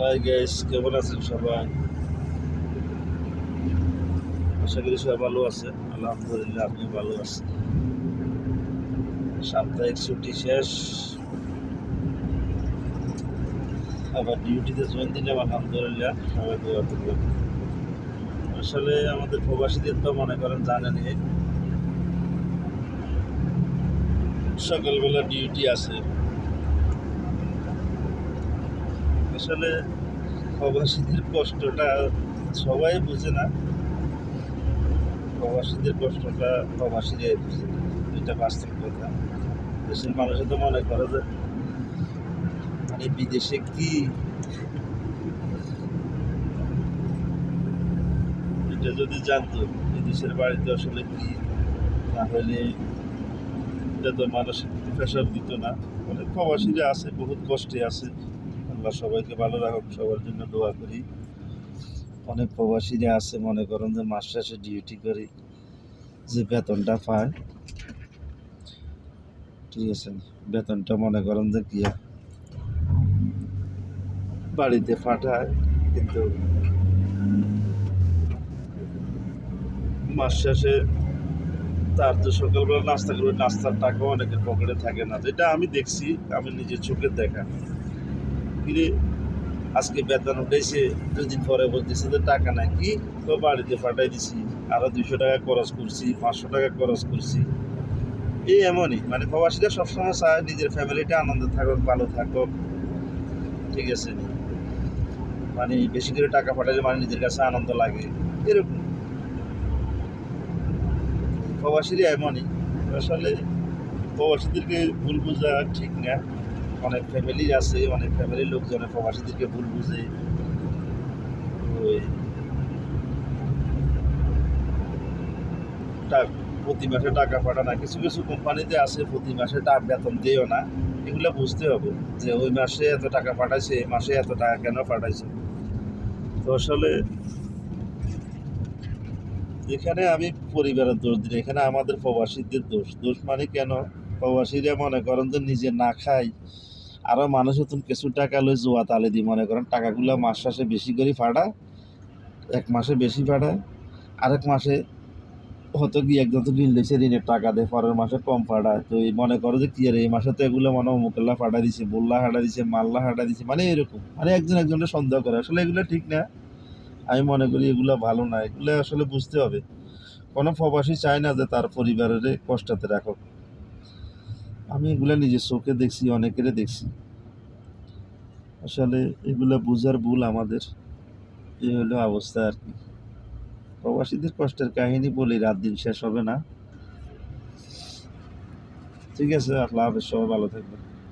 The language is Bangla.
হাই গাইস কেমন আছেন সবাই? আশা করি সবাই ভালো আছে। আলহামদুলিল্লাহ আপনি ভালো আছেন সাপ্তাহিক ছুটি শেষ। আবার ডিউটিতে জয়েন দিলাম, আলহামদুলিল্লাহ। সবাই দোয়া আসলে আমাদের প্রবাসীদের তো মনে করেন জানেনই সকালবেলা ডিউটি আছে। আসলে প্রবাসীদের কষ্টটা সবাই বুঝে না। প্রবাসীদের কষ্টটা প্রবাসীরাই বুঝে না। এটা বাস্তব কথা। দেশের মানুষে তো মনে করে যে মানে বিদেশে কি এটা যদি জানতো, বিদেশের বাড়িতে আসলে কি না হলে এটা তো মানসিক প্রেশার দিত না। অনেক প্রবাসীরা আছে, বহুত কষ্টে আছে। আল্লাহ সবাইকে ভালো রাখুক, সবার জন্য দোয়া করি। অনেক প্রবাসীরা আছে, মনে করেন যে মাস শেষে ডিউটি করি যে বেতনটা পায়। ঠিক আছে, বেতনটা মনে করেন যে কি বাড়িতে পাঠায়, কিন্তু মাস শেষে তার তো সকালবেলা নাস্তা করবে, নাস্তার টাকাও অনেকের পকেটে থাকে না। যেটা আমি দেখছি, আমি নিজের চোখে দেখা। কিরে আজকে বেতন উঠেছে দুদিন পরে বলতেছে যে টাকা নাই। কি? তো বাড়িতে পাঠাই দিছি। আরও দুইশো টাকা খরচ করছি, পাঁচশো টাকা খরচ করছি। এই এমনই। মানে প্রবাসীরা সবসময় চায় নিজের ফ্যামিলিটা আনন্দ থাকুক, ভালো থাকুক। ঠিক আছে? মানে বেশি করে টাকা পাঠালে মানে নিজের কাছে আনন্দ লাগে। এরকম। প্রবাসীরা এমনই। আসলে প্রবাসীদেরকে ভুল বোঝা ঠিক না। অনেক ফ্যামিলি আছে, অনেক ফ্যামিলির লোকজনে প্রবাসীদেরকে ভুল বুঝে। প্রতি মাসে টাকা পাঠা না, কিছু কিছু কোম্পানিতে আছে, প্রতি মাসে টাকা বেতন দিও না। এগুলো বুঝতে হবে যে ওই মাসে এত টাকা পাঠাইছে, এই মাসে এত টাকা কেন পাঠাইছে। তো আসলে এখানে আমি পরিবারের দোষ দিই এখানে আমাদের প্রবাসীদের দোষ। দোষ মানে কেন? প্রবাসীরা মনে করেন যে নিজে না খাই আরও মানুষ নতুন কিছু টাকা লই জোয়া তালে দি মনে করেন, টাকাগুলো মাস শেষে বেশি করে ফাড়ায় এক মাসে বেশি ফাড়ায় আরেক মাসে হয়তো কি একজন তো ঋণ লেছে, ঋণের টাকা দেয়, পরের মাসে কম ফাড়ায় তো এই মনে করো যে কি আর এই মাসে তো এগুলো মনে হয় মুকেল্লা ফাটা দিছে, বোল্লা হাঁটা দিছে, মাল্লা হাঁটা দিছে মানে এরকম মানে একজন একজনের সন্দেহ করে। আসলে এগুলো ঠিক না। আমি মনে করি এগুলো ভালো না, এগুলো আসলে বুঝতে হবে। কোনো প্রবাসী চায় না যে তার পরিবারের কষ্টাতে রাখুক। আমি এগুলো নিজের চোখে দেখছি অনেকেরে দেখছি। আসলে এগুলো বোঝার ভুল আমাদের। এই হলো অবস্থা আর কি। প্রবাসীদের কষ্টের কাহিনী বলি, রাত দিন শেষ হবে না। ঠিক আছে, আল্লাহ হাফেজ, সবাই ভালো থাকবেন।